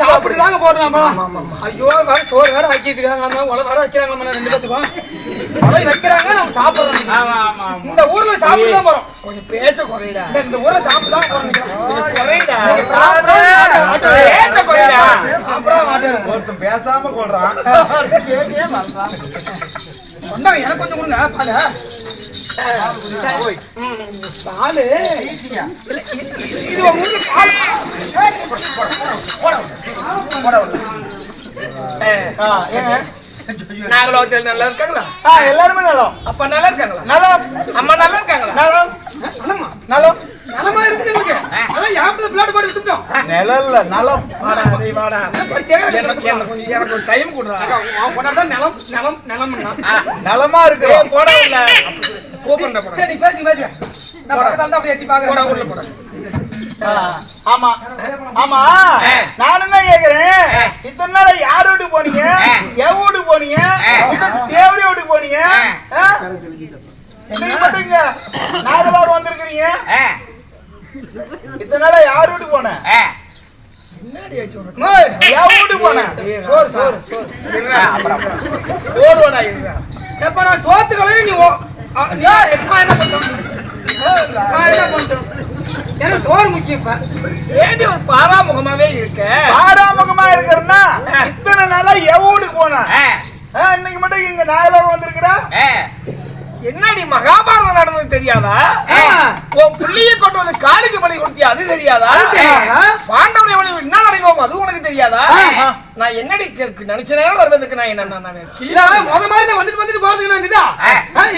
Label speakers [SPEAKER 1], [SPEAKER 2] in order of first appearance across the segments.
[SPEAKER 1] சாப்பிட்டுதாங்க போறோம் நம்ம ஐயோ வேற சோறு வேற வைக்கிறாங்க அந்த உல வேற வைக்கிறாங்க ரெண்டு பேத்துக்கும் வைக்கிறாங்க நம்ம சாப்பிடுறோம். இந்த ஊர்ல சாப்பிட்டு தான் போறோம்.
[SPEAKER 2] கொஞ்சம் பேச குறைடா.
[SPEAKER 1] இந்த- ஊர்ல சாப்பிட்டு தான் போறோம்.
[SPEAKER 3] பேசாம கொள்றான்
[SPEAKER 1] சொன்னாங்க எனக்கு கொஞ்சம் கொடுங்க. பாலு. பாலு. இது போட ஊர்ல
[SPEAKER 2] நாகலோகத்தில் நல்லா இருக்காங்களா?
[SPEAKER 3] ஆ, எல்லாருமே நலம்.
[SPEAKER 2] அப்பா நல்லா இருக்காங்களா?
[SPEAKER 3] நலம்.
[SPEAKER 2] அம்மா நல்லா இருக்காங்களா?
[SPEAKER 3] நலம்.
[SPEAKER 1] நலமா
[SPEAKER 3] நலம்.
[SPEAKER 1] நலமா இருக்குது அதான் யாப்பது பிளாட் போட்டு விட்டுட்டோம்
[SPEAKER 3] நிழல்ல நலம்.
[SPEAKER 2] வாடா டேய் வாடா. எனக்கு ஒரு டைம்
[SPEAKER 1] நிலம் நிலம் நிலம்னா.
[SPEAKER 3] நலமா இருக்கு.
[SPEAKER 2] போடா உள்ள. கூப்பிடுற போடா.
[SPEAKER 1] சரி பேசி பேசி. நான் பக்கத்துல இருந்து அப்படியே எட்டி
[SPEAKER 2] போடா
[SPEAKER 1] பாக்குறேன்
[SPEAKER 2] உள்ள போடா.
[SPEAKER 3] ஆமா. ஆமா. நானும் தான் கேக்குறேன். இத்தனை நாள் யார் வீட்டுக்கு போனீங்க எவ் வீட்டுக்கு போனீங்க தேவடி வீட்டுக்கு போனீங்க ஆ? நீங்க மட்டும் இங்க நாகலாக வந்திருக்கிறீங்க இத்தனை நாள் யார் வீட்டுக்கு போனேன்
[SPEAKER 1] ஓய்,
[SPEAKER 3] எவ் வீட்டுக்கு போனேன்
[SPEAKER 1] சோறு சோறு சோறு
[SPEAKER 2] ஓடுவாடா இருடா
[SPEAKER 1] எப்ப நான் சோத்து கலையில நீ என்ன பண்றோம்? நான் என்ன பண்றோம்? எனக்கு சோறு முக்கியம்
[SPEAKER 2] ஏண்டி ஒரு பாராமுகமாவே இருக்க?
[SPEAKER 3] ஆறாமுகமா இருக்கிறன்னா இத்தனை நாளா எவ் வீட்டுக்கு போனேன்? ஆ, இன்னைக்கு மட்டும் இங்க நாகலாக வந்திருக்கிறா?
[SPEAKER 2] என்னடி மகாபாரதம் நடந்தது தெரியாதா. உன் புள்ளிய கொண்டு வந்து காளிக்கு பலி கொடுத்தியா? அது தெரியாதா? பாண்டவரை வழி என்ன நடக்கும் அது உனக்கு தெரியாதா. நான் என்னடி கேக்கு நினைச்ச நேரம் வருவதற்கு நான் என்ன நான்
[SPEAKER 1] இல்ல முத மாதிரி வந்துட்டு வந்துட்டு போறதுக்கு நான் இதா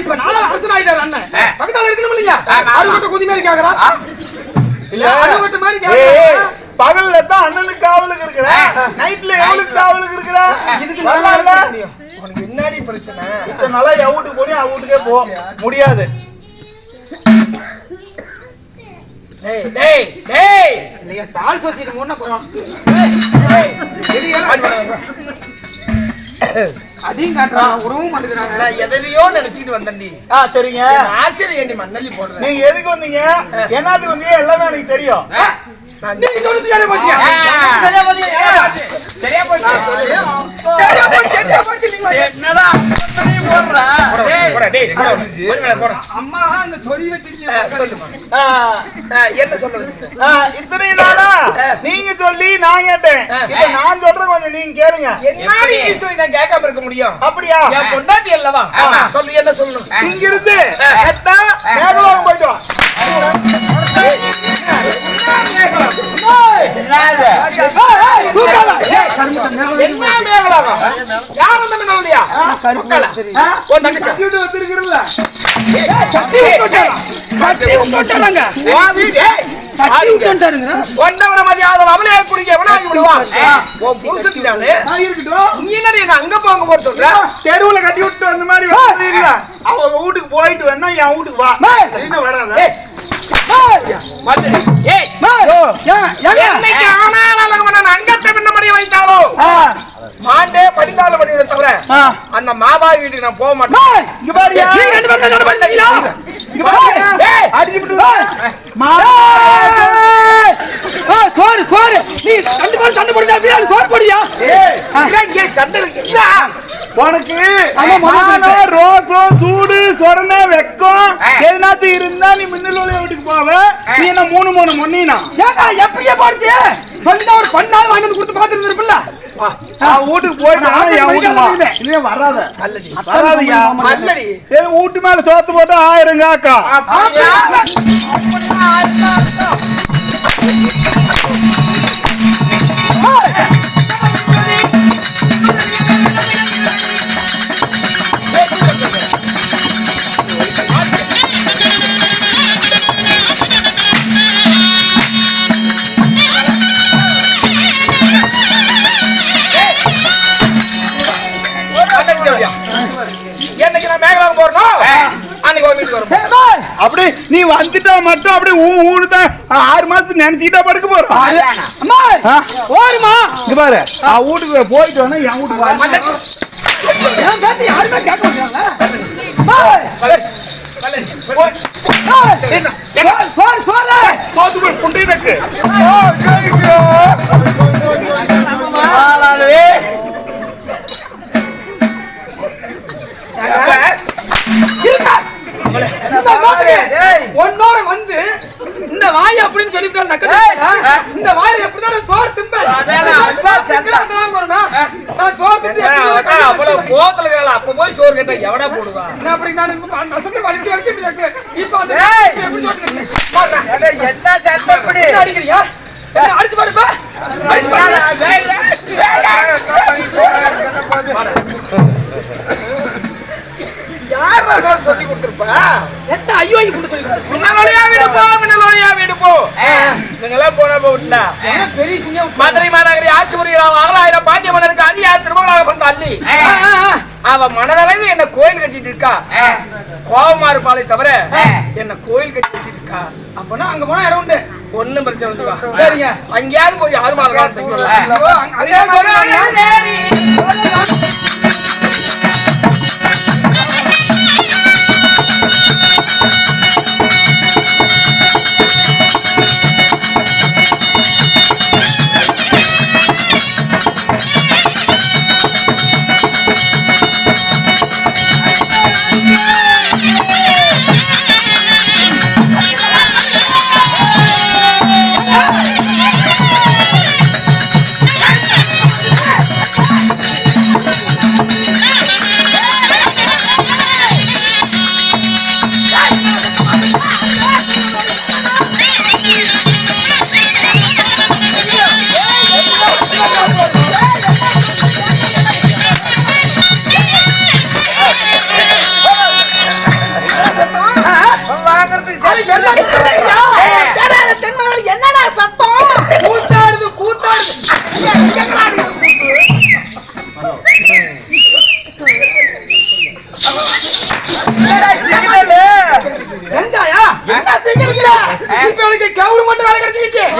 [SPEAKER 1] இப்ப நாளா அரசன் ஆயிட்டாரு அண்ணன். பக்கத்துல இருக்கணும் இல்லையா? அறுவட்ட குதி மாதிரி கேக்குறான். இல்ல அறுவட்ட மாதிரி
[SPEAKER 3] ஏய்,
[SPEAKER 1] கேக்குறான்
[SPEAKER 3] பகல்ல தான் அண்ணனுக்கு காவலுக்கு இருக்கிற நைட்ல எவளுக்கு காவலுக்கு இருக்கிற?
[SPEAKER 1] இதுக்கு நல்லா
[SPEAKER 2] உனக்கு என்னடி பிரச்சனை.
[SPEAKER 3] இத்தனை நாளா எவ் வீட்டுக்கு போனி அவ வீட்டுக்கே போ. முடியாது.
[SPEAKER 2] டேய் டேய் டேய்.
[SPEAKER 1] இல்லையா பால் சொசைட்டி முன்ன போறோம்
[SPEAKER 2] டேய்
[SPEAKER 1] அதையும் காட்டுறான் உறவும்
[SPEAKER 2] நான் எதையோ நினைச்சிட்டு வந்தேன்டி.
[SPEAKER 3] ஆ சரிங்க.
[SPEAKER 2] என் ஆசிரியர் ஏண்டி மண்ணள்ளி போடுறேன்
[SPEAKER 3] நீங்க எதுக்கு வந்தீங்க? என்னத்துக்கு வந்தீங்க எல்லாமே எனக்கு தெரியும்.
[SPEAKER 1] நீங்க சொல்லுறது சரியா போச்சியா?
[SPEAKER 2] சரியா போச்சு சரியா போச்சு. சரியா போச்சு. சரியா போச்சு நீங்க.
[SPEAKER 3] என்னடா
[SPEAKER 1] அம்மா அந்த சொறி வச்சு
[SPEAKER 2] சொல்லுமா
[SPEAKER 3] ஆ,
[SPEAKER 2] என்ன சொல்றது
[SPEAKER 3] இத்தனை நாளா நீங்க சொல்லி நான் கேட்டேன். இப்ப நான் சொல்றேன் கொஞ்சம் நீங்க கேளுங்க.
[SPEAKER 2] ஈஸ்வரி நான் கேட்காம இருக்க முடியும்?
[SPEAKER 3] அப்படியா?
[SPEAKER 2] என் பொண்டாட்டி அல்லவா? சொல்லு என்ன சொல்லணும்?
[SPEAKER 3] இங்க இருந்து மேகலோகம் போயிட்டு வா
[SPEAKER 2] என்ன மேகலாகம் யார் தங்கச்சி வீடு மதியாத குடிக்க எவனா வாங்கி
[SPEAKER 3] இருக்கட்டும்
[SPEAKER 2] அங்க போங்க போற சொல்ற
[SPEAKER 3] தெருவுல கட்டி விட்டு அந்த மாதிரி அவங்க வீட்டுக்கு போயிட்டு வேணா என் வீட்டுக்கு வா
[SPEAKER 1] மேய்.
[SPEAKER 3] வராத
[SPEAKER 2] ஏய் நான் அங்கத்தை பின்ன வைத்தான் மாண்டே படித்தாலும் தவிர அந்த மாபாவி வீட்டுக்கு நான் போக மாட்டேன்.
[SPEAKER 1] சண்டை சோறு சோறு. நீ ரெண்டு பேரும் சண்டை பிரியாணி சோறு போடியா
[SPEAKER 2] இங்கே சண்டை இருக்கு.
[SPEAKER 3] உனக்கு ரோசம் சூடு சொரணை வெக்கம் இருந்தா நீ மின்னல் ஒளி வீட்டுக்கு போவ நீ என்ன மூணு மூணு மொன்னினா?
[SPEAKER 1] ஏங்க எப்படியே போடுச்சு சொல்லிட்டு ஒரு பண்ணாலும் வாங்கி வந்து கொடுத்து
[SPEAKER 3] நான் வீட்டுக்கு போயிட்டு வராத. வராதயா? வீட்டு மேல சோத்து போட்டு ஆயிரம் காக்கா.
[SPEAKER 2] நான் போறணும் அன்னைக்கு வீட்டுக்கு
[SPEAKER 3] அப்படி நீ வந்துட்டா மட்டும் அப்படி ஊ ஊனு தான் ஆறு மாசத்துக்கு நினைச்சுக்கிட்டா படுக்க போறோம்.
[SPEAKER 1] அம்மா? ஓடுமா
[SPEAKER 3] இங்க பாரு ஆ வீட்டுக்கு போயிட்டு வந்தா என் வீட்டுக்கு வா.
[SPEAKER 1] என் பேச்சு யாருமே கேட்க
[SPEAKER 3] போதும் புண்டி
[SPEAKER 1] உன்னோட வந்து இந்த வாய் அப்படின்னு சொல்லிவிட்டா நக்கா இந்த வாய் எப்படிதான் சோறு திம்பேன் நான் சோறு திம்பி
[SPEAKER 2] அக்கா, அவ்வளவு கோவத்துல இருக்கிறாளா? அப்ப போய் சோறு கேட்டா எவனா போடுவா
[SPEAKER 1] நான் அப்படி நான் நசத்தை வலிச்சு வலிச்சு இப்படி வைக்கிறேன். இப்ப அந்த?
[SPEAKER 3] என்ன சட்டம் இப்படி
[SPEAKER 1] என்ன அடிக்கிறியா என்ன அடிச்சு பாருப்பா அடிச்சு பாரு.
[SPEAKER 2] யாரா சொல்லி கொடுத்திருப்பா?
[SPEAKER 1] எத்த ஐயோ ஐயோ கொண்டு சொல்லி கொடுத்தா.
[SPEAKER 2] மின்னலொளியா வீடு போ மின்னலொளியா வீடு போ. நீங்களாம் போன போட்டா
[SPEAKER 1] என்ன பெரிய சுண்ணியா விட்டு-
[SPEAKER 2] மதுரை மாநகரி ஆட்சி ஆறாயிரம் பாண்டிய மன்னருக்கு அள்ளி.
[SPEAKER 1] ஆ, ஆ, ஆ.
[SPEAKER 2] அவ மனதளவில் என்ன கோயில் கட்டிட்டு இருக்கா? கோபமா இருப்பாளே தவிர என்ன கோயில் கட்டி வச்சிட்டு இருக்கா?
[SPEAKER 1] அப்பனா அங்க போனா இடம் உண்டு.
[SPEAKER 2] ஒண்ணும் பிரச்சனை
[SPEAKER 1] சரிங்க.
[SPEAKER 2] அங்கேயாவது போய் ஆறு மாத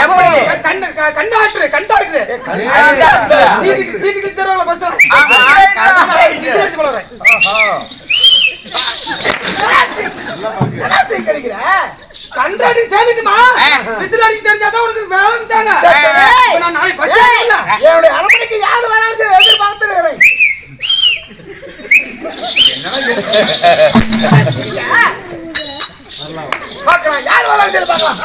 [SPEAKER 2] எப்படி?
[SPEAKER 1] கண்ணு க- கண்டாக்டர் கண்டாக்டர் சீட்டுக்கு தெருவுல பஸ்
[SPEAKER 4] என்ன
[SPEAKER 1] கண்டாடி சேர்ந்துட்டுமா விசில் அடிக்க தெரிஞ்சாதான் உனக்கு வேலை தாங்க
[SPEAKER 4] ஏய்.
[SPEAKER 1] இப்ப நான் நாளைக்கு பஸ்
[SPEAKER 4] ஏய்,
[SPEAKER 1] ஏறல
[SPEAKER 4] என்னுடைய அரண்மனைக்கு யாரு வரான்னு சொல்லி எதிர்பார்த்துருக்கிறேன். பார்க்கலாம். யார் வரான்னு பார்க்கலாம்